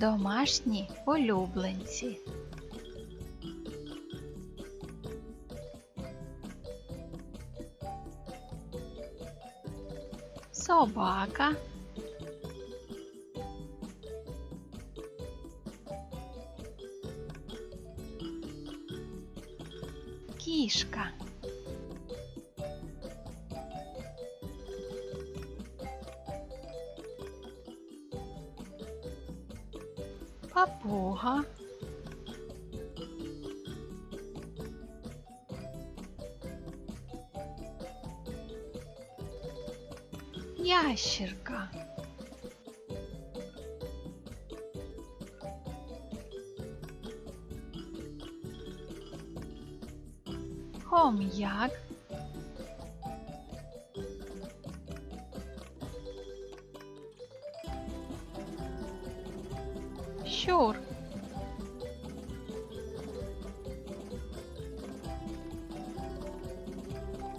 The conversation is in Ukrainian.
Домашні улюбленці. Собака. Кішка. Папуга. Ящерка. Хом'як. sure.